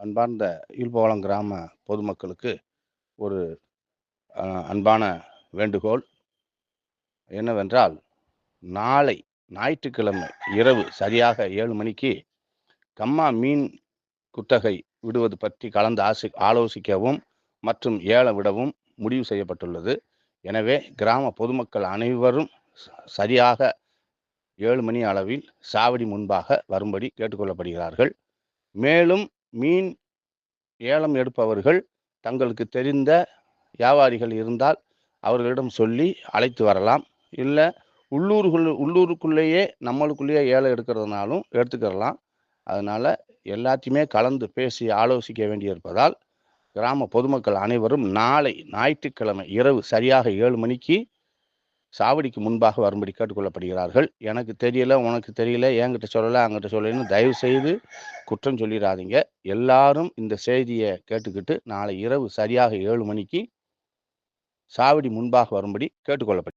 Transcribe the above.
அன்பார்ந்த இல்போலம் கிராம பொதுமக்களுக்கு ஒரு அன்பான வேண்டுகோள். என்னவென்றால் நாளை ஞாயிற்றுக்கிழமை இரவு சரியாக ஏழு மணிக்கு கம்மா மீன் குத்தகை விடுவது பற்றி கலந்து ஆசி ஆலோசிக்கவும் மற்றும் ஏல விடவும் முடிவு செய்யப்பட்டுள்ளது. எனவே கிராம பொதுமக்கள் அனைவரும் சரியாக ஏழு மணி அளவில் சாவடி முன்பாக வரும்படி கேட்டுக்கொள்ளப்படுகிறார்கள். மேலும் மீன் ஏலம் எடுப்பவர்கள் தங்களுக்கு தெரிந்த வியாபாரிகள் இருந்தால் அவர்களிடம் சொல்லி அழைத்து வரலாம். இல்லை உள்ளூர்கள் உள்ளூருக்குள்ளேயே நம்மளுக்குள்ளேயே ஏலம் எடுக்கிறதுனாலும் எடுத்துக்கிறலாம். அதனால் எல்லாத்தையுமே கலந்து பேசி ஆலோசிக்க வேண்டியிருப்பதால் கிராம பொதுமக்கள் அனைவரும் நாளை ஞாயிற்றுக்கிழமை இரவு சரியாக ஏழு மணிக்கு சாவடிக்கு முன்பாக வரும்படி கேட்டுக்கொள்ளப்படுகிறார்கள். எனக்கு தெரியல உனக்கு தெரியல என்கிட்ட சொல்லலை அங்கிட்ட சொல்லலைன்னு தயவு செய்து குற்றம் சொல்லிடாதீங்க. எல்லாரும் இந்த செய்தியை கேட்டுக்கிட்டு நாளை இரவு சரியாக ஏழு மணிக்கு சாவடி முன்பாக வரும்படி கேட்டுக்கொள்ளப்படும்